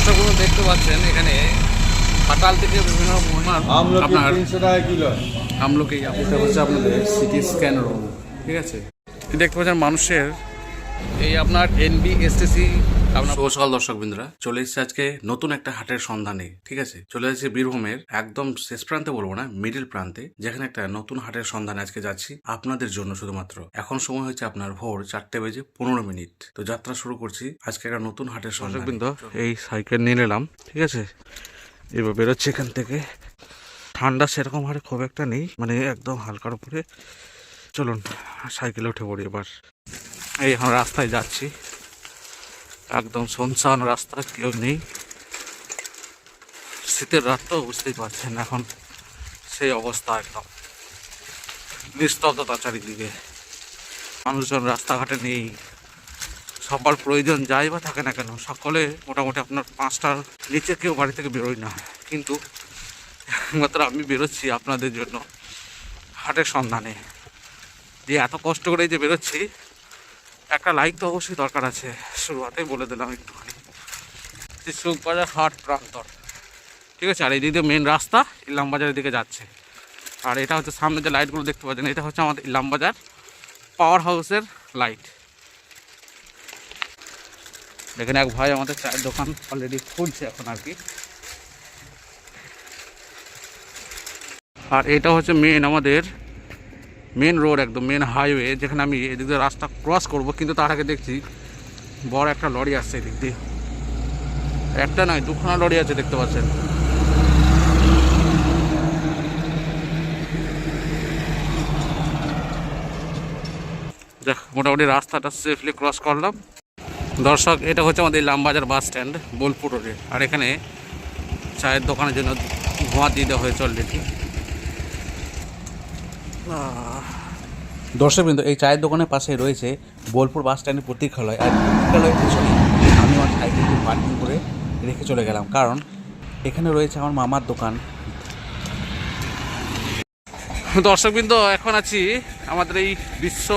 দর্শকগুলো দেখতে পাচ্ছেন এখানে খাটাল থেকে বিভিন্ন আপনার তিনশো টাকা কিলো। আমলকি এটা হচ্ছে আপনাদের সিটি স্ক্যান রুম ঠিক আছে? দেখতে পাচ্ছেন মানুষের এই আপনার এনবি আপনার সকাল দর্শক বিন্দুরা চলে এসেছে আজকে নতুন একটা হাটের সন্ধানে ঠিক আছে? চলে এসেছি বীরভূমের একদম শেষ প্রান্তে বলব না মিডিল প্রান্তে যেখানে একটা নতুন হাটের সন্ধানে আজকে যাচ্ছি আপনাদের জন্য শুধুমাত্র। এখন সময় হচ্ছে আপনার ভোর চারটে বেজে পনেরো মিনিট। তো যাত্রা শুরু করছি আজকে একটা নতুন হাটের সন্ধান। বিন্দু এই সাইকেল নিয়ে নিলাম ঠিক আছে? এবার বেরোচ্ছি এখান থেকে। ঠান্ডা সেরকম হারে খুব একটা নেই মানে একদম হালকার উপরে। চলুন সাইকেলে উঠে পড়ি এবার। এই এখন রাস্তায় যাচ্ছি। একদম শুনশান রাস্তা কেউ নেই। শীতের রাত তো বুঝতেই পারছেন এখন সেই অবস্থা একদম। নিস্তব্ধতা চারিদিকে। মানুষজন রাস্তাঘাটে নেই। সবার প্রয়োজন যাই বা থাকে না কেন, সকলে মোটামুটি আপনার পাঁচটার নিচে কেউ বাড়ি থেকে বেরোয় না। কিন্তু একমাত্র আমি বেরোচ্ছি আপনাদের জন্য হাটের সন্ধানে। যে এত কষ্ট করে যে বেরোচ্ছি একটা লাইক তো অবশ্যই দরকার আছে। শুরুয়াতেই বলে দিলাম একটুখানি। সুখবাজার হাট প্রান্তর। ঠিক আছে? আর এই দিকে মেন রাস্তা ইলাম বাজারের দিকে যাচ্ছে। আর এটা হচ্ছে সামনে যে লাইটগুলো দেখতে পাচ্ছেন, এটা হচ্ছে আমাদের ইলাম বাজার পাওয়ার হাউসের লাইট এখানে এক ভাই আমাদের চায়ের দোকান অলরেডি খুলছে এখন আর কি। আর এটা হচ্ছে মেন আমাদের মেন রোড একদম মেন হাইওয়ে যেখানে আমি এদিক দিয়ে রাস্তা ক্রস করব, কিন্তু তার আগে দেখছি বড় একটা লরি আসছে এদিক দিয়ে। একটা নয়, দুখানা লরি আছে দেখতে পাচ্ছেন। দেখ মোটামুটি রাস্তাটা সেফলি ক্রস করলাম। দর্শক, এটা হচ্ছে আমাদের ইলামবাজার বাস স্ট্যান্ড, বোলপুর রোডে আর এখানে চায়ের দোকানের জন্য ধোঁয়া দিয়ে দেওয়া হয়েছে অলরেডি দর্শকবৃন্দ, এই চায়ের দোকানের পাশে রয়েছে বোলপুর বাস স্ট্যান্ডের প্রতীক্ষালয় আর প্রতীক্ষালয়ের পিছনে আমি আমার সাইকেলটি পার্কিং করে রেখে চলে গেলাম, কারণ এখানে রয়েছে আমার মামার দোকান। দর্শকবৃন্দ, এখন আছি আমাদের এই বিশ্ব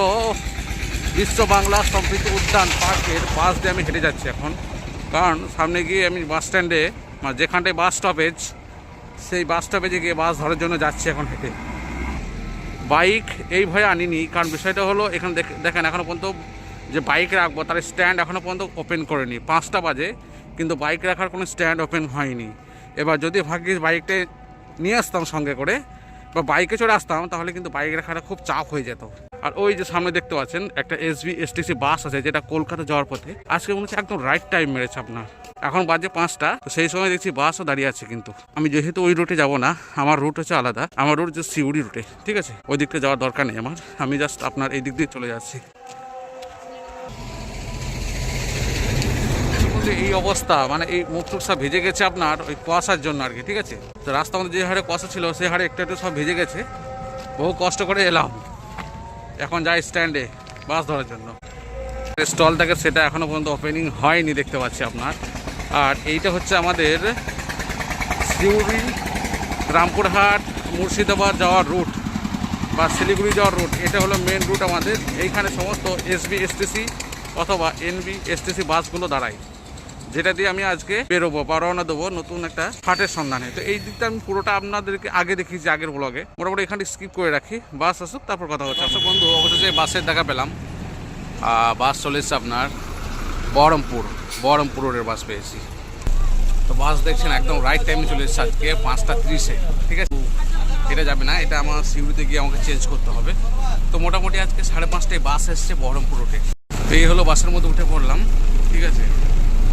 বিশ্ব বাংলা সমৃদ্ধ উদ্যান পার্কের বাস দিয়ে আমি হেঁটে যাচ্ছি এখন। কারণ সামনে গিয়ে আমি বাস স্ট্যান্ডে মানে যেখানটায় বাস স্টপেজ সেই বাস স্টপেজে গিয়ে বাস ধরার জন্য যাচ্ছি এখন হেঁটে। বাইক এই ভয়ে আনিনি, কারণ বিষয়টা হলো এখানে দেখ- দেখেন এখনও পর্যন্ত যে বাইক রাখব, তার স্ট্যান্ড এখনও পর্যন্ত ওপেন করেনি। পাঁচটা বাজে, কিন্তু বাইক রাখার কোনো স্ট্যান্ড ওপেন হয়নি। এবার যদি ভাগ্যিস বাইকটা নিয়ে আসতাম সঙ্গে করে বা বাইকে চড়ে আসতাম, তাহলে কিন্তু বাইক রাখাটা খুব চাপ হয়ে যেত। আর ওই যে সামনে দেখতে পাচ্ছেন, একটা এসবি এসটিসি বাস আছে, যেটা কলকাতা যাওয়ার পথে। আজকে মনে হচ্ছে একদম রাইট টাইম মেরেছে আপনার। এখন বাজে পাঁচটা, তো সেই সময় দেখছি বাসও দাঁড়িয়ে আছে কিন্তু। আমি যেহেতু ওই রুটে যাব না, আমার রুট হচ্ছে আলাদা। আমার রুট হচ্ছে সিউড়ি রুটে ঠিক আছে? ওই দিকটা যাওয়ার দরকার নেই আমার। আমি জাস্ট আপনার এই দিক দিয়ে চলে যাচ্ছি। যে এই অবস্থা মানে এই মুখ টুক সব ভেজে গেছে আপনার ওই কুয়াশার জন্য আর কি, ঠিক আছে? তো রাস্তা মধ্যে যে হারে কুয়াশা ছিল সেই হারে একটু একটু সব ভেজে গেছে। বহু কষ্ট করে এলাম। এখন যাই স্ট্যান্ডে বাস ধরার জন্য। স্টল থাকে সেটা এখনও পর্যন্ত ওপেনিং হয়নি দেখতে পাচ্ছি আপনার। আর এইটা হচ্ছে আমাদের সিউড়ি রামপুরহাট মুর্শিদাবাদ যাওয়ার রুট বা শিলিগুড়ি যাওয়ার রুট এটা হলো মেন রুট আমাদের। এইখানে সমস্ত এসবি এসটিসি অথবা এনবি এসটিসি বাসগুলো দাঁড়ায়। যেটা দিয়ে আমি আজকে বেরোবো বা রওনা দেবো নতুন একটা হাটের সন্ধানে। তো এই দিকটা আমি পুরোটা আপনাদেরকে আগে দেখিয়েছি আগের ব্লগে মোটামুটি এখানে স্কিপ করে রাখি। বাস আসুক, তারপর কথা হচ্ছে আচ্ছা বন্ধু, অবশেষে বাসের দেখা পেলাম। বাস চলে এসছে আপনার বহরমপুর। বহরমপুর রোডের বাস পেয়েছি। তো বাস দেখছেন একদম রাইট টাইমে চলে এসেছে আজকে পাঁচটা ত্রিশে, ঠিক আছে? এটা যাবে না, এটা আমার সিউড়িতে গিয়ে আমাকে চেঞ্জ করতে হবে। তো মোটামুটি আজকে সাড়ে পাঁচটায় বাস এসছে বহরমপুর রোডে তো এই হলো বাসের মধ্যে উঠে পড়লাম, ঠিক আছে?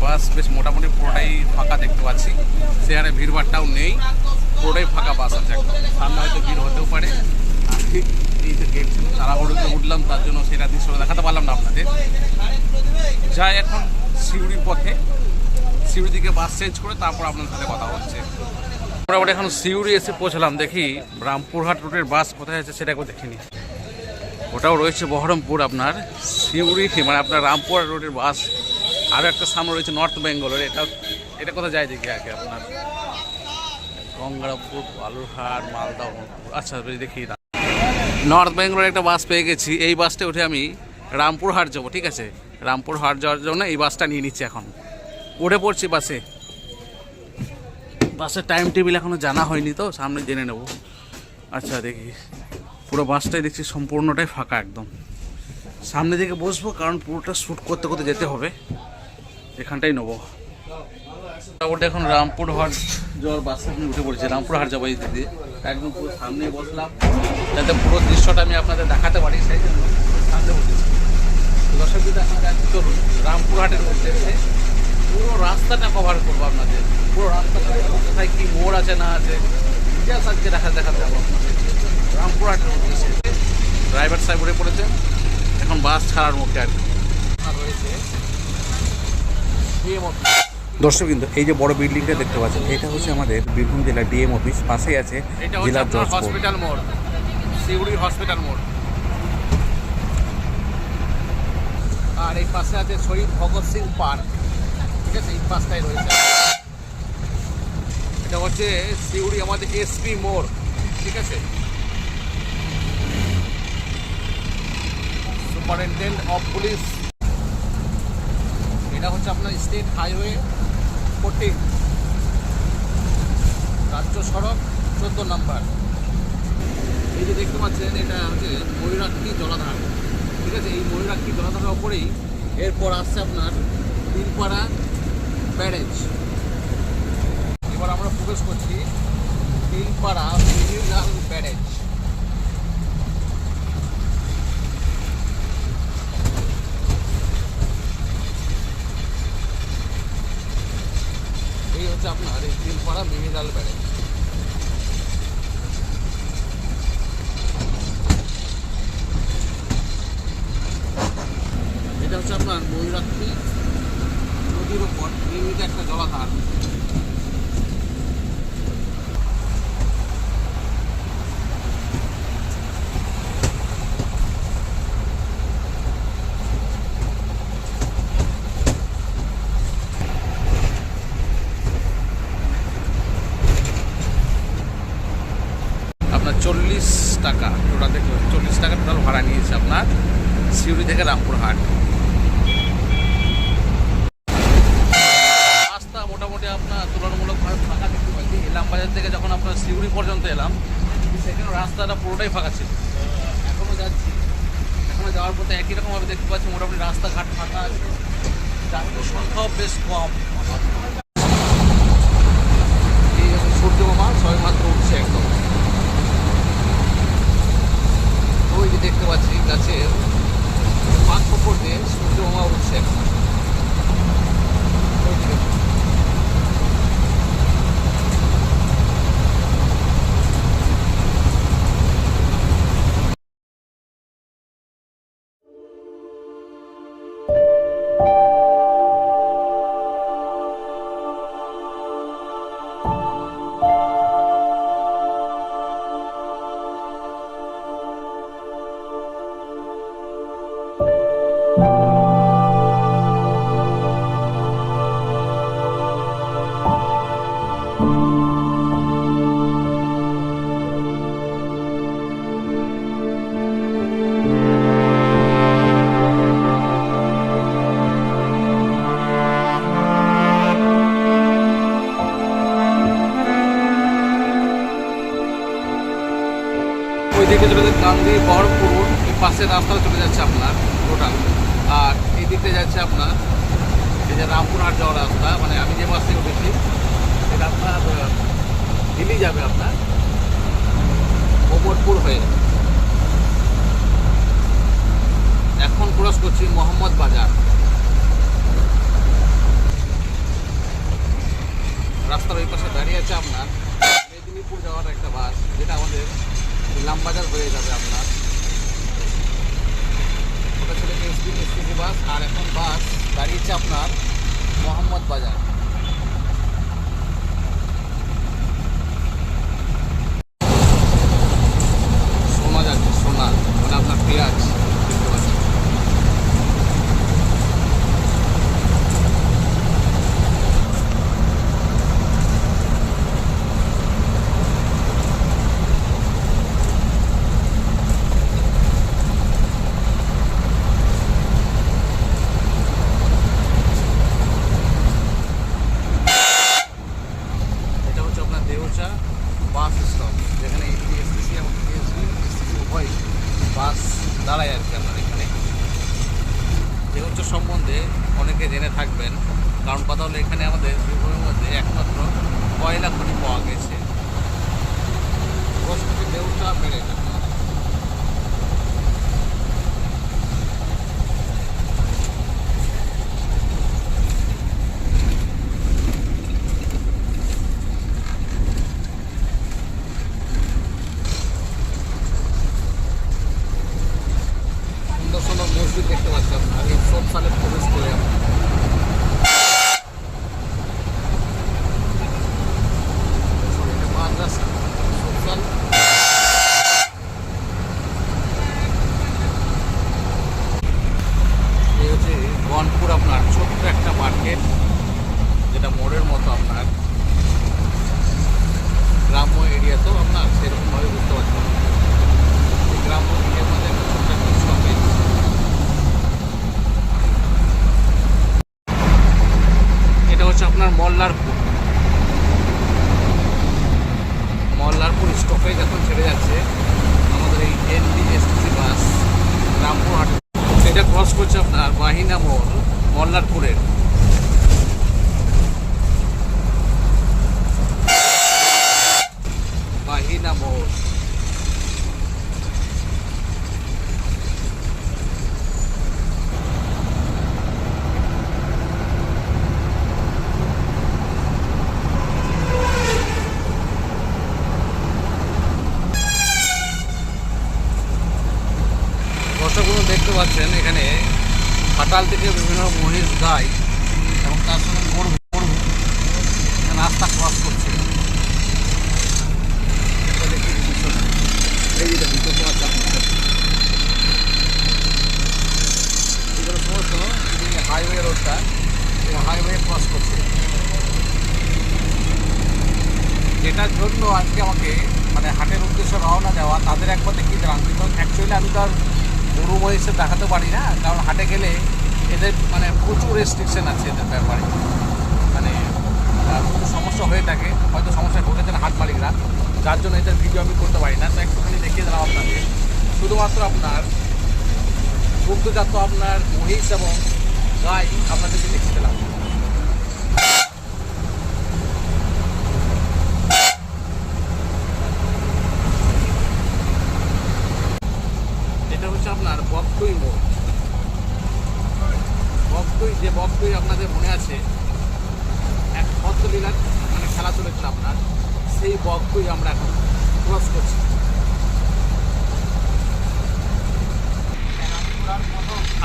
বাস বেশ মোটামুটি পুরোটাই ফাঁকা দেখতে পাচ্ছি। সে হারে ভিড়ভাড়টাও নেই, পুরোটাই ফাঁকা বাস আছে একদম। সামনে হয়তো ভিড় হতেও পারে। ঠিক এই যে গেট ছিল তাড়াহুড়ো করে উঠলাম, তার জন্য সেটা দৃশ্য দেখাতে পারলাম না আপনাদের। যাই এখন সিউড়ির পথে সিউড়ি দিকে বাস চেঞ্জ করে তারপর আপনাদের সাথে কথা হচ্ছে। মোটামুটি এখন সিউড়ি এসে পৌঁছলাম, দেখি রামপুরহাট রুটের বাস কোথায় আছে সেটা কেউ দেখিনি। ওটাও রয়েছে বহরমপুর আপনার সিউড়ি মানে আপনার রামপুরহাট রোডের বাস। আরও একটা সামনে রয়েছে নর্থ বেঙ্গলের এটা এটা কোথায় যায় দেখি আগে আপনার? গঙ্গারামপুর, বালুরহাট, মালদা। আচ্ছা দেখি না নর্থ বেঙ্গলের একটা বাস পেয়ে গেছি। এই বাসটা উঠে আমি রামপুরহাট যাব, ঠিক আছে? রামপুরহাট যাওয়ার জন্য এই বাসটা নিয়ে নিচ্ছি এখন। উঠে পড়ছি বাসে। বাসের টাইম টেবিল এখনও জানা হয়নি তো, সামনে জেনে নেব। আচ্ছা দেখি। পুরো বাসটাই দেখছি সম্পূর্ণটাই ফাঁকা একদম। সামনে দিকে বসবো, কারণ পুরোটা শ্যুট করতে করতে যেতে হবে। এখানটাই নেব। ওটা এখন রামপুরহাট যাওয়ার বাসে উঠে পড়েছি, রামপুরহাট যাব এই দিক। দিয়ে একদম পুরো সামনে বসলাম। যাতে পুরো দৃশ্যটা আমি আপনাদের দেখাতে পারি, সেই জন্য সামনে তো দর্শক যদি রামপুরহাটের মধ্যে পুরো রাস্তাটা কভার করব আপনাদের। পুরো রাস্তাটা কোথায় কী মোড় আছে, না আছে। ইতিহাস আজকে দেখা দেখাতে যাব আপনাদের। রামপুরহাটের মধ্যে ড্রাইভার সাহেব উঠে পড়েছেন এখন বাস ছাড়ার মুখে আর রয়েছে ডিএম অফিস দর্শক কিন্তু এই যে বড় বিল্ডিংটা দেখতে পাচ্ছেন এটা হচ্ছে আমাদের বীরভূম জেলার ডিএম অফিস পাশেই আছে কোর্ট। হসপিটাল মোড় সিউড়ি হসপিটাল মোড়। আর এই পাশে আছে শহীদ ভগৎ সিং পার্ক ঠিক আছে? এই পাশটাই রয়েছে। এটা হচ্ছে সিউড়ি আমাদের এসপি মোড় ঠিক আছে? সুপারিনটেন্ডেন্ট অফ পুলিশ এটা হচ্ছে আপনার স্টেট হাইওয়ে ফোরটিন রাজ্য সড়ক চোদ্দ নাম্বার। এই যে দেখতে পাচ্ছেন, এটা হচ্ছে ময়ূরাক্ষী জলাধার। ঠিক আছে? এই ময়ূরাক্ষী জলাধারের ওপরেই এরপর আসছে আপনার তিনপাড়া ব্যারেজ। এবার আমরা প্রবেশ করছি তিনপাড়া মিউজিয়াল ব্যারেজ এই হচ্ছে আপনার এই তিনপাড়া মিউজিয়াল ব্যারেজ এটা হচ্ছে আপনার ময়ূরাক্ষী নদীর উপর নির্মিত একটা জলাধার আপনার চল্লিশ টাকা টোটাল দেখতে চল্লিশ টাকা টোটাল ভাড়া নিয়েছে আপনার সিউড়ি থেকে রামপুরহাট রাস্তা মোটামুটি আপনার তুলনামূলকভাবে ফাঁকা দেখতে পাচ্ছি এলাম বাজার থেকে যখন আপনার সিউড়ি পর্যন্ত এলাম, সেখানে রাস্তাটা পুরোটাই ফাঁকা ছিল। এখনও যাচ্ছি। এখনও যাওয়ার পথে একই রকমভাবে দেখতে পাচ্ছি, মোটামুটি রাস্তাঘাট ফাঁকা আছে। যাত্রীর সংখ্যাও বেশ কম। সূর্য মামা সবে মাত্র উঠছে একদম ওই যে দেখতে পাচ্ছি গাছের পাক উপর দিয়ে সূর্য উঠছে এখন ওই দিকে চলে যাচ্ছে গান্ধী বহরমপুর এই পাশের রাস্তাটা চলে যাচ্ছে আপনার, টোটাল। আর এই দিকে যাচ্ছে আপনার, এই যে রামপুরহাট যাওয়ার রাস্তা মানে আমি যে বাস থেকে উঠেছি এটা আপনার দিল্লি যাবে আপনার মোহাম্মদপুর হয়ে। এখন ক্রস করছি মোহাম্মদ বাজার। রাস্তার ওই পাশে দাঁড়িয়ে আছে আপনার, মেদিনীপুর যাওয়ার একটা বাস, যেটা আমাদের ইলামবাজার হয়ে যাবে আপনার। ওটা ছিল এসবি এসপিসি বাস আর এখন বাস দাঁড়িয়েছে আপনার মোহাম্মদ বাজার। মল্লারপুর। মল্লারপুর স্টপেজ এখন ছেড়ে যাচ্ছে। আমাদের এই এনডিএসটিসি বাস রামপুরহাট। এটা ক্রস করছে আপনার বাহিনা মোড়, মল্লারপুরের। বাহিনা মোড় দর্শকগুলো দেখতে পাচ্ছেন এখানে ফাটাল বিভিন্ন মহিষ গাই এবং তার সঙ্গে গরু গরু রাস্তা ক্রস করছে। সমস্ত হাইওয়ে রোডটা হাইওয়ে ক্রস করছে। যেটার জন্য আজকে আমাকে মানে হাটের উদ্দেশ্যে রওনা দেওয়া, তাদের একবার দেখি দিলাম কিন্তু অ্যাকচুয়ালি আমি তো আর গরু মহিষে দেখাতে পারি না, কারণ হাটে গেলে এদের মানে প্রচুর রেস্ট্রিকশন আছে এদের ব্যাপারে। মানে খুব সমস্যা হয়ে থাকে। হয়তো সমস্যা ঘটেছেন হাট মালিকরা। যার জন্য এদের ভিডিও আমি করতে পারি না। তো একটুখানি দেখিয়ে দিলাম আপনাকে। শুধুমাত্র আপনার দুগ্ধজাত, আপনার মহিষ এবং গাই আপনাদেরকে দেখিয়ে দিলাম। এটা হচ্ছে আপনার বকটুই মোড়। বকটুই যে বকটুই আপনাদের মনে আছে এক পদ্মলীলার মানে খেলা চলেছিল আপনার, সেই বকটুই আমরা এখন ক্রস করছি।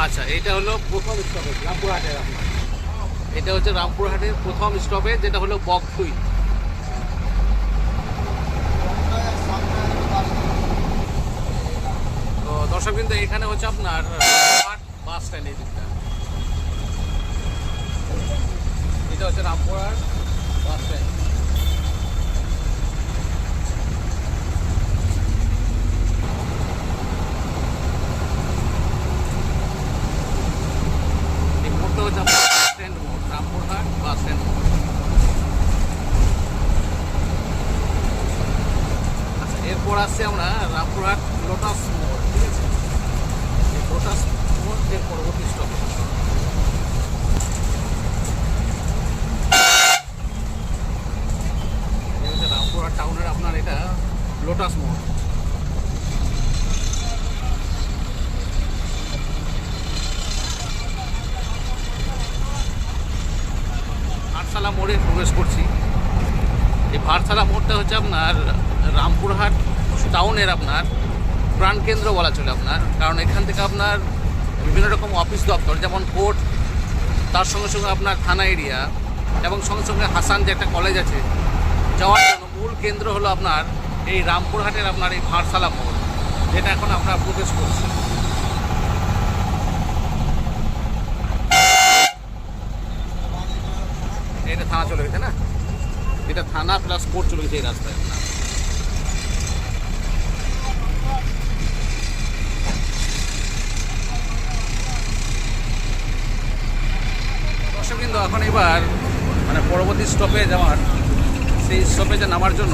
আচ্ছা এটা হলো প্রথম স্টপেজ রামপুরহাটের আপনার এটা হচ্ছে রামপুরহাটের প্রথম স্টপেজ যেটা হলো বকটুই তো দর্শক কিন্তু এখানে হচ্ছে আপনার বাস স্ট্যান্ড এই দিকটা। এটা হচ্ছে রামপুরহাট বাস স্ট্যান্ড। এই মোড়টা হচ্ছে আপনার বাস স্ট্যান্ড মোড় রামপুরহাট বাস স্ট্যান্ড মোড় আচ্ছা এরপর আসছে আমরা রামপুরহাট লোটাস মোড় ঠিক আছে এই লোটাস মোড় এর পরবর্তী স্টপেজ এই হচ্ছে রামপুরহাট টাউনের আপনার এটা লোটাস মোড় ভারসালা মোড়ে প্রবেশ করছি এই ভারসালা মোড়টা হচ্ছে আপনার রামপুরহাট টাউনের আপনার প্রাণকেন্দ্র বলা চলে আপনার, কারণ এখান থেকে আপনার বিভিন্ন রকম অফিস দপ্তর, যেমন কোর্ট, তার সঙ্গে সঙ্গে আপনার থানা এরিয়া এবং সঙ্গে সঙ্গে হাসান যে একটা কলেজ আছে, যাওয়ার জন্য মূল কেন্দ্র হলো আপনার এই রামপুরহাটের আপনার এই ভারসালা মোড়, যেটা এখন আমরা প্রবেশ করছি। এটা থানা চলে গেছে না? এটা থানা প্লাস কোর্ট চলে গেছে এই রাস্তায় আপনার দর্শক কিন্তু এখন এবার মানে পরবর্তী স্টপেজ আমার সেই স্টপেজে নামার জন্য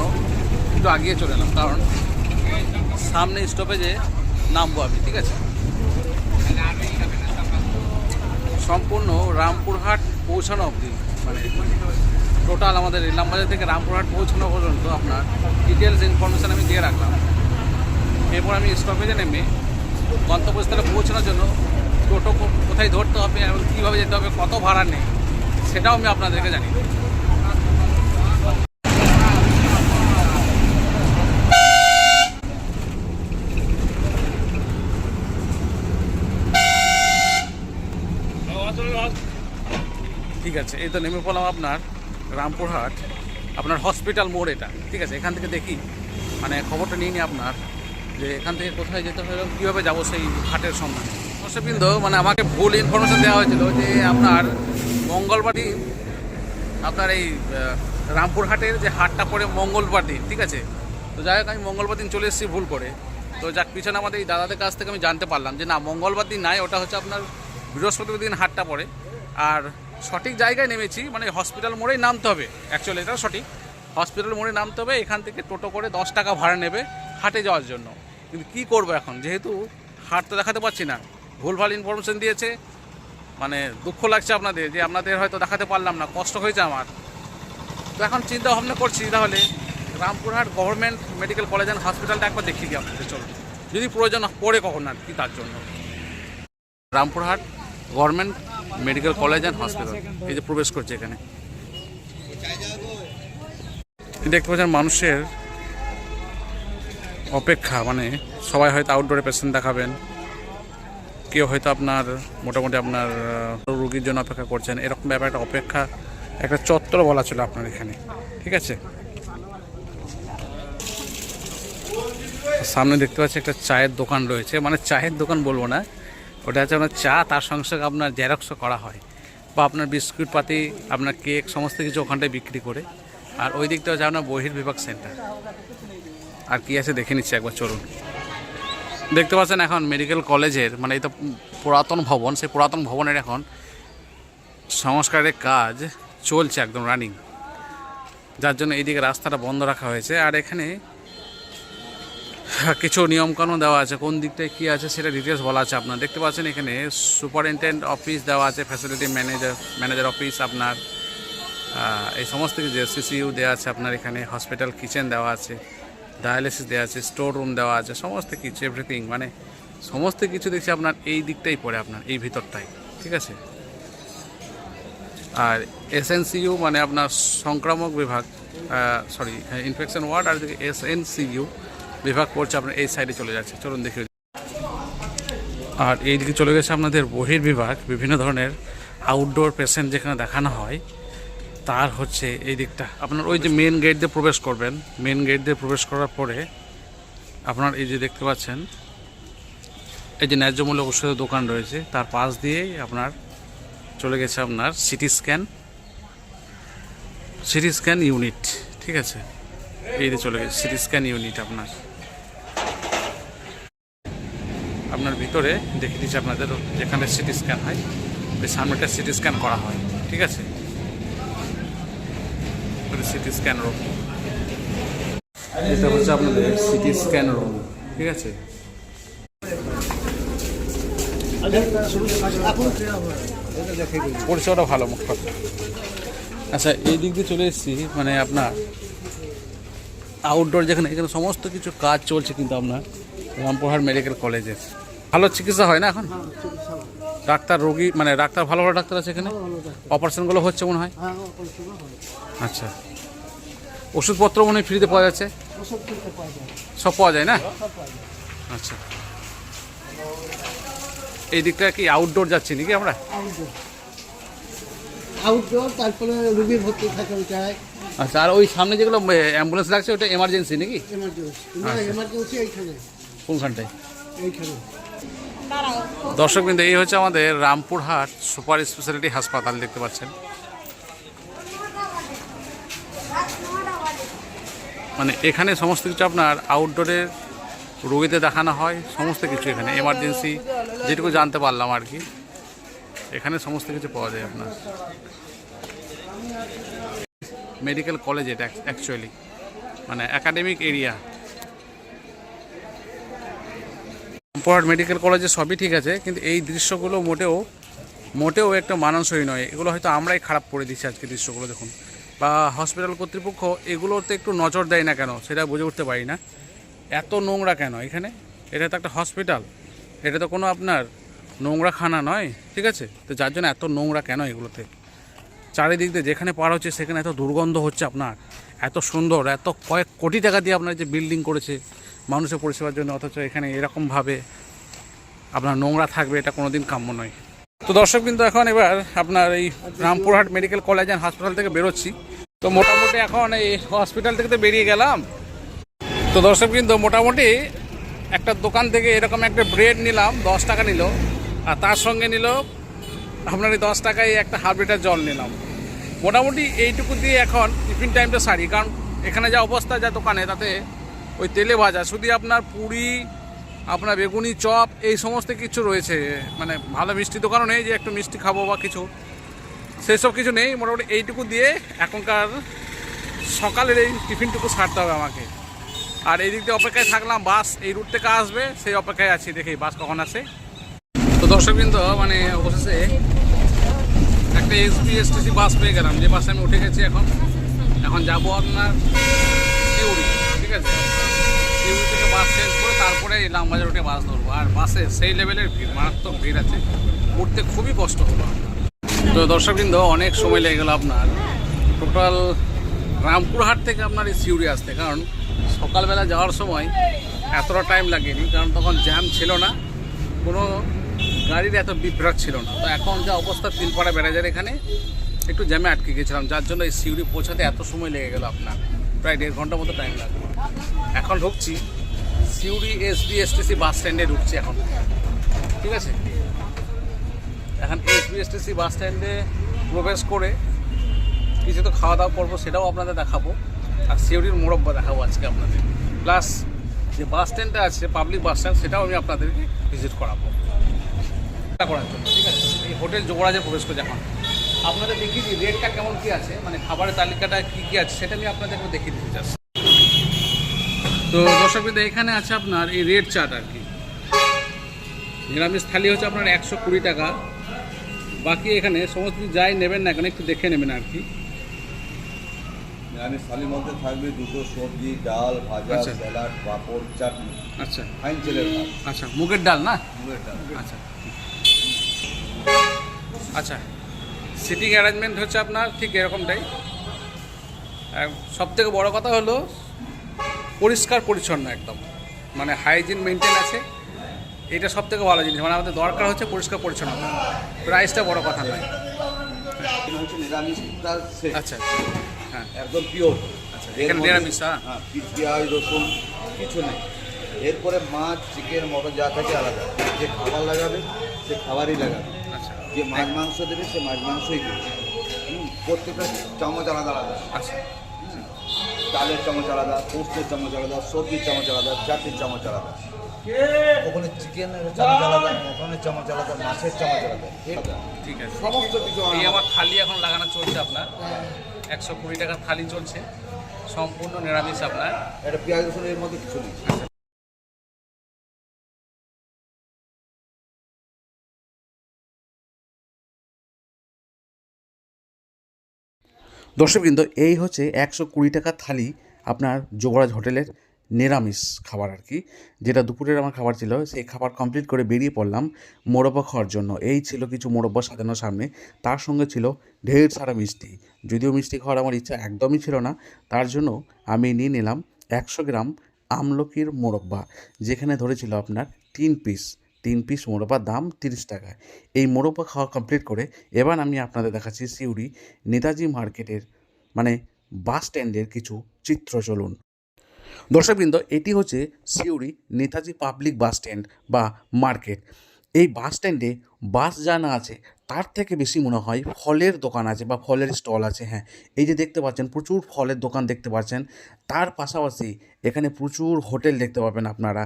একটু আগিয়ে চলে এলাম। কারণ সামনে স্টপেজে নামবো আমি, ঠিক আছে? সম্পূর্ণ রামপুরহাট পৌঁছানো অবধি মানে টোটাল আমাদের ইলামবাজার থেকে রামপুরহাট পৌঁছানো পর্যন্ত আপনার ডিটেলস ইনফরমেশান আমি দিয়ে রাখলাম। এরপর আমি স্টপেজে নেমে গন্তব্যস্থলে পৌঁছানোর জন্য টোটো কোথায় ধরতে হবে এবং কীভাবে যেতে হবে, কত ভাড়া নেই সেটাও আমি আপনাদেরকে দেবো। ঠিক আছে, এই তো নেমে পড়লাম আপনার রামপুরহাট, আপনার হসপিটাল মোড় এটা। ঠিক আছে, এখান থেকে দেখি মানে খবরটা নিয়ে নিই আপনার, যে এখান থেকে কোথায় যেতে হবে কীভাবে যাব সেই হাটের সন্ধানে। দর্শকবৃন্দ মানে আমাকে ভুল ইনফরমেশন দেওয়া হয়েছিল যে আপনার মঙ্গলবারই আপনার এই রামপুরহাটের যে হাটটা পড়ে মঙ্গলবার দিন, ঠিক আছে? তো যাই হোক, আমি মঙ্গলবার দিন চলে এসেছি ভুল করে। তো যাক, পিছনে আমাদের এই দাদাদের কাছ থেকে আমি জানতে পারলাম যে না, মঙ্গলবার দিন নাই, ওটা হচ্ছে আপনার বৃহস্পতিবার দিন হাটটা পড়ে। আর সঠিক জায়গায় নেমেছি মানে হসপিটাল মোড়েই নামতে হবে। অ্যাকচুয়ালি এটা সঠিক। হসপিটাল মোড়ে নামতে হবে, এখান থেকে টোটো করে দশ টাকা ভাড়া নেবে হাটে যাওয়ার জন্য। কিন্তু কী করব এখন? যেহেতু হাট তো দেখাতে পারছি না। ভুলভাল ইনফরমেশন দিয়েছে। মানে দুঃখ লাগছে আপনাদের যে আপনাদের হয়তো দেখাতে পারলাম না, কষ্ট হয়েছে আমার। তো এখন চিন্তা ভাবনা করছি তাহলে Rampurhat government medical college and হসপিটালটা একবার দেখিয়ে দিই আপনাদের, চলুন। যদি প্রয়োজন পড়ে কখন আর কি তার জন্য। Rampurhat government medical college and hospital এই যে প্রবেশ করছে এখানে। দেখতে পাচ্ছেন মানুষের অপেক্ষা মানে সবাই হয়তো আউটডোরে পেশেন্ট দেখাবেন। কেউ হয়তো আপনার, মোটামুটি আপনার রুগীর জন্য অপেক্ষা করছেন, এরকম ব্যাপার একটা অপেক্ষা, একটা চত্বর বলা ছিল আপনার এখানে, ঠিক আছে? সামনে দেখতে পাচ্ছি একটা চায়ের দোকান রয়েছে মানে চায়ের দোকান বলব না, ওটা হচ্ছে আপনার চা, তার সঙ্গে সঙ্গে আপনার জেরক্সও করা হয়, বা আপনার বিস্কুট পাতি, আপনার কেক, সমস্ত কিছু ওখানটায় বিক্রি করে, আর ওই দিকটা হচ্ছে আপনার বহির্বিভাগ সেন্টার। আর কি আছে দেখে নিচ্ছি একবার, চলুন। দেখতে পাচ্ছেন এখন মেডিকেল কলেজের মানে তো পুরাতন ভবন, সেই পুরাতন ভবনের এখন সংস্কারের কাজ চলছে একদম রানিং যার জন্য এইদিকে রাস্তাটা বন্ধ রাখা হয়েছে। আর এখানে কিছু নিয়মকানুন দেওয়া আছে, কোন দিকটায় কী আছে সেটা ডিটেলস বলা আছে আপনার। দেখতে পাচ্ছেন এখানে সুপারিনটেন্ডেন্ট অফিস দেওয়া আছে ফ্যাসিলিটি ম্যানেজার ম্যানেজার অফিস আপনার এই সমস্ত কিছু সিসিইউ দেওয়া আছে আপনার এখানে হসপিটাল কিচেন দেওয়া আছে। ডায়ালিসিস দেওয়া আছে স্টোর রুম দেওয়া আছে, সমস্ত কিছু এভরিথিং মানে সমস্ত কিছু দেখছি আপনার এই দিকটাই পড়ে আপনার, এই ভিতরটাই, ঠিক আছে? আর এসএনসিইউ মানে আপনার সংক্রামক বিভাগ সরি ইনফেকশন ওয়ার্ড আর এদিকে এসএনসিইউ বিভাগ পড়ছে আপনার, এই সাইডে চলে যাচ্ছে, চলুন দেখি আর এই দিকে চলে গেছে আপনাদের বহির্বিভাগ, বিভিন্ন ধরনের আউটডোর পেশেন্ট যেখানে দেখানো হয় তার হচ্ছে এই দিকটা। আপনার ওই যে মেন গেট দিয়ে প্রবেশ করবেন মেন গেট দিয়ে প্রবেশ করার পরে আপনার এই যে দেখতে পাচ্ছেন, এই যে ন্যায্য মূল্য ওষুধের দোকান রয়েছে, তার পাশ দিয়েই আপনার চলে গেছে আপনার CT scan CT scan unit ঠিক আছে? এই দিয়ে চলে গেছে সিটি স্ক্যান ইউনিট আপনার। আপনার ভিতরে দেখে দিচ্ছি আপনাদের, যেখানে সিটি স্ক্যান হয় ওই সামনেটা সিটি স্ক্যান করা হয়, ঠিক আছে? CT scan room. এটা হচ্ছে আপনাদের সিটি স্ক্যান রুম ঠিক আছে? পরিষেবাটা ভালো মুখ কথা আচ্ছা এই দিক দিয়ে চলে এসেছি মানে আপনার আউটডোর যেখানে এখানে সমস্ত কিছু কাজ চলছে কিন্তু আপনার রামপুরহাট মেডিকেল কলেজের। ভালো চিকিৎসা হয় না এখন? ডাক্তার রোগী মানে ডাক্তার ভালো ভালো ডাক্তার আছে এখানে? অপারেশনগুলো হচ্ছে মনে হয়? হয়। আচ্ছা। ওষুধপত্র মনে হয় ফ্রিতে পাওয়া যাচ্ছে? ওষুধ কিনতে পাওয়া যায় সব পাওয়া যায় না? সব পাওয়া যায় আচ্ছা। এই দিকটা কি আউটডোর যাচ্ছি নাকি আমরা? আউটডোর আউটডোর তারপরে রুগী ভর্তি থাকে ওইটায় আচ্ছা আর ওই সামনে যেগুলো অ্যাম্বুলেন্স লাগছে ওটা এমার্জেন্সি নাকি? না এমার্জেন্সি এইখানে। কোনখানটায়? এইখানে। দর্শক বিন্দু এই হচ্ছে আমাদের রামপুরহাট সুপার স্পেশালিটি হাসপাতাল দেখতে পাচ্ছেন। মানে এখানে সমস্ত কিছু আপনার আউটডোরের রোগীতে দেখানো হয়, সমস্ত কিছু এখানে এমার্জেন্সি যেটুকু জানতে পারলাম আর কি। এখানে সমস্ত কিছু পাওয়া যায় আপনার। মেডিকেল কলেজ এটা অ্যাকচুয়ালি মানে একাডেমিক এরিয়া রামপুরহাট মেডিকেল কলেজে সবই ঠিক আছে, কিন্তু এই দৃশ্যগুলো মোটেও মোটেও একটা মানানসই নয়। এগুলো হয়তো আমরাই খারাপ করে দিচ্ছি আজকে দৃশ্যগুলো, দেখুন। বা হসপিটাল কর্তৃপক্ষ এগুলোতে একটু নজর দেয় না কেন? সেটা বুঝে উঠতে পারি না। এত নোংরা কেন এখানে? এটা তো একটা হসপিটাল এটা তো কোনো আপনার নোংরা খানা নয়, ঠিক আছে? তো যার জন্য এত নোংরা কেন এগুলোতে? চারিদিক দিয়ে যেখানে পার হচ্ছে, সেখানে এত দুর্গন্ধ হচ্ছে আপনার। এত সুন্দর, এত কয়েক কোটি টাকা দিয়ে আপনার যে বিল্ডিং করেছে, মানুষের পরিষেবার জন্য, অথচ এখানে এরকমভাবে আপনার নোংরা থাকবে, এটা কোনো দিন কাম্য নয়। তো দর্শক কিন্তু এখন এবার আপনার এই রামপুরহাট মেডিকেল কলেজ অ্যান্ড হাসপাতাল থেকে বেরোচ্ছি। তো মোটামুটি এখন এই হসপিটাল থেকে তো বেরিয়ে গেলাম। তো দর্শক কিন্তু মোটামুটি একটা দোকান থেকে এরকম একটা ব্রেড নিলাম, দশ টাকা নিল। আর তার সঙ্গে নিল আপনার এই দশ টাকায় একটা হাফ লিটার জল নিলাম। মোটামুটি এইটুকু দিয়ে এখন টিফিন টাইমটা সারি। কারণ এখানে যা অবস্থা, যা দোকানে, তাতে ওই তেলে ভাজা। শুধু আপনার পুরি, আপনার বেগুনি, চপ, এই সমস্ত কিছু রয়েছে। মানে ভালো মিষ্টি দোকানও নেই যে একটু মিষ্টি খাব বা কিছু। সেসব কিছু নেই, মোটামুটি এইটুকু দিয়ে এখনকার সকালের এই টিফিনটুকু সারতে হবে আমাকে। আর এই দিক দিয়ে অপেক্ষায় থাকলাম, বাস এই রুট থেকে আসবে, সেই অপেক্ষায় আছি, দেখি বাস কখন আসে। তো দর্শক কিন্তু মানে অবশেষে একটা এসবি এসটিসি বাস পেয়ে গেলাম, যে বাসে আমি উঠে গেছি এখন। এখন যাব আপনার ঠিক আছে? থেকে বাস চেঞ্জ করে তারপরে ইলামবাজার উঠে বাস ধরবো। আর বাসে সেই লেভেলের ভিড়, মারাত্মক ভিড় আছে। উঠতে খুবই কষ্ট হলো। তো দর্শক কিন্তু অনেক সময় লেগে গেল আপনার। টোটাল রামপুরহাট থেকে আপনার এই সিউড়ি আসতে, কারণ সকালবেলা যাওয়ার সময় এতটা টাইম লাগেনি, কারণ তখন জ্যাম ছিল না, কোনো গাড়ির এত বিভ্রাট ছিল না। তো এখন যা অবস্থা তিলপাড়া ব্যারাজের এখানে একটু জ্যামে আটকে গেছিলাম, যার জন্য এই সিউড়ি পৌঁছাতে এত সময় লেগে গেল আপনার। প্রায় দেড় ঘণ্টার মতো টাইম লাগবে এখন ঢুকছি, সিউড়ি এসবি এসটিসি বাস স্ট্যান্ডে ঢুকছি এখন। ঠিক আছে? এখন এসবি এসটিসি বাস স্ট্যান্ডে প্রবেশ করে কিছু তো খাওয়া দাওয়া করব সেটাও আপনাদের দেখাবো। আর সিউড়ির মোরব্বা দেখাবো আজকে আপনাদের। প্লাস যে বাস স্ট্যান্ডটা আছে, পাবলিক বাস স্ট্যান্ড, সেটাও আমি আপনাদেরকে ভিজিট করাবো। করার জন্য, ঠিক আছে? এই হোটেল যুবরাজে প্রবেশ করে এখন। আপনাদের দেখিয়ে দিই রেটটা কেমন কী আছে মানে খাবারের তালিকাটা কী কী আছে, সেটা আমি আপনাদেরকে দেখিয়ে দিতে চাচ্ছি। তো দর্শক বিন্দু, এখানে আছে আপনার এই রেড চাট আর কি। নিরামিষ থালি হচ্ছে আপনার একশো কুড়ি টাকা বাকি এখানে সমস্ত কিছু যাই নেবেন না এখানে একটু দেখে নেবেন আর কি। থালির মধ্যে থাকবে দুটো সবজি ডাল ভাজা আচ্ছা। স্যালাড পাঁপড় চাটনি। আচ্ছা। ফাইন আচ্ছা মুগের ডাল না? মুগের ডাল। আচ্ছা। আচ্ছা সিটিং অ্যারেঞ্জমেন্ট হচ্ছে আপনার ঠিক এরকমটাই। সব থেকে বড় কথা হলো পরিষ্কার পরিচ্ছন্ন একদম। মানে হাইজিন মেনটেন আছে। এটা সব থেকে ভালো জিনিস। মানে আমাদের দরকার হচ্ছে পরিষ্কার পরিচ্ছন্নতা প্রাইসটা বড় কথা নয়। আচ্ছা। হ্যাঁ। একদম পিওর আচ্ছা, এখানে নিরামিষ, হ্যাঁ? হ্যাঁ পেঁয়াজ রসুন কিছু নেই। এরপরে মাছ চিকেন মটন যা থাকে আলাদা। যে খাবার লাগাবে সে খাবারই লাগাবে। আচ্ছা। যে মাছ মাংস দেবে সে মাছ মাংসই দেবে। প্রত্যেকটা চামচ আলাদা আলাদা। আচ্ছা। ডালের চামচ আলাদা পোস্তের চামচ আলাদা সবজির চামচ আলাদা চাটনির চামচ আলাদা। ওখানে চিকেনের চামচ আলাদা মটনের চামচ আলাদা মাছের চামচ আলাদা ঠিক আছে। সমস্ত কিছু এই আমার থালি এখন লাগানো চলছে আপনার। একশো কুড়ি টাকার থালি চলছে। সম্পূর্ণ নিরামিষ আপনার। এটা পেঁয়াজ রসুন এর মধ্যে কিছু নেই। দর্শকবৃন্দ এই হচ্ছে একশো কুড়ি টাকার থালি আপনার যুবরাজ হোটেলের নিরামিষ খাবার আর কি। যেটা দুপুরের আমার খাবার ছিল, সেই খাবার কমপ্লিট করে বেরিয়ে পড়লাম মোরব্বা খাওয়ার জন্য। এই ছিল কিছু মোরব্বা সাজানোর সামনে। তার সঙ্গে ছিল ঢের সারা মিষ্টি। যদিও মিষ্টি খাওয়ার আমার ইচ্ছা একদমই ছিল না, তার জন্য আমি নিয়ে নিলাম একশো গ্রাম আমলকির মোরব্বা, যেখানে ধরেছিল আপনার তিন পিস তিন পিস মোরব্বার দাম তিরিশ টাকা। এই মোরব্বা খাওয়া কমপ্লিট করে এবার আমি আপনাদের দেখাচ্ছি সিউড়ি নেতাজি মার্কেটের মানে বাস স্ট্যান্ডের কিছু চিত্র চলুন। দর্শকবৃন্দ, এটি হচ্ছে Suri Netaji public bus stand বা মার্কেট। এই বাস স্ট্যান্ডে বাস যা না আছে, তার থেকে বেশি মনে হয় ফলের দোকান আছে বা ফলের স্টল আছে হ্যাঁ। এই যে দেখতে পাচ্ছেন, প্রচুর ফলের দোকান দেখতে পাচ্ছেন। তার পাশাপাশি এখানে প্রচুর হোটেল দেখতে পাবেন আপনারা।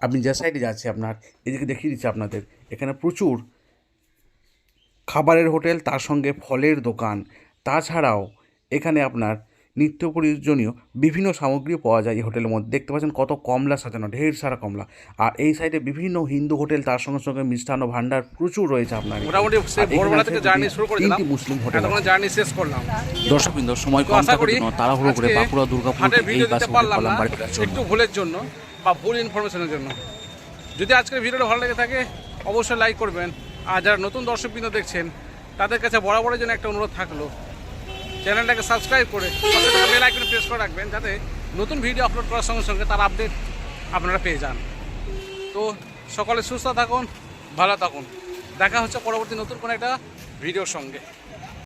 আপনি যে সাইডে যাচ্ছে আপনার, এদিকে দেখিয়ে দিচ্ছি আপনাদের। এখানে প্রচুর খাবারের হোটেল, তার সঙ্গে ফলের দোকান। তাছাড়াও এখানে আপনার নিত্য প্রয়োজনীয় বিভিন্ন সামগ্রী পাওয়া যায় এই হোটেলের মধ্যে। দেখতে পাচ্ছেন কত কমলা সাজানো ঢের সারা কমলা। আর এই সাইডে বিভিন্ন হিন্দু হোটেল তার সঙ্গে সঙ্গে মিষ্টান্ন ভান্ডার প্রচুর রয়েছে আপনার মোটামুটি ভোরবেলা থেকে জার্নি শুরু করে তিনটি মুসলিম হোটেল জার্নি শেষ করলাম। দর্শকবৃন্দ সময় কম আশা থাকার করি জন্য তাড়াহুড়ো করে বাঁকুড়া দুর্গাপুর এই ভিডিও বাসে পারলাম না। একটু ভুলের জন্য বা ভুল ইনফরমেশনের জন্য। যদি আজকের ভিডিওটা ভালো লেগে থাকে অবশ্যই লাইক করবেন। আর যারা নতুন দর্শকবৃন্দ দেখছেন তাদের কাছে বরাবরের জন্য একটা অনুরোধ থাকল। চ্যানেলটাকে সাবস্ক্রাইব করে বেল আইকনে প্রেস করে রাখবেন, যাতে নতুন ভিডিও আপলোড করার সঙ্গে সঙ্গে তার আপডেট আপনারা পেয়ে যান। তো সকলে সুস্থ থাকুন, ভালো থাকুন। দেখা হচ্ছে পরবর্তী নতুন কোনো একটা ভিডিওর সঙ্গে।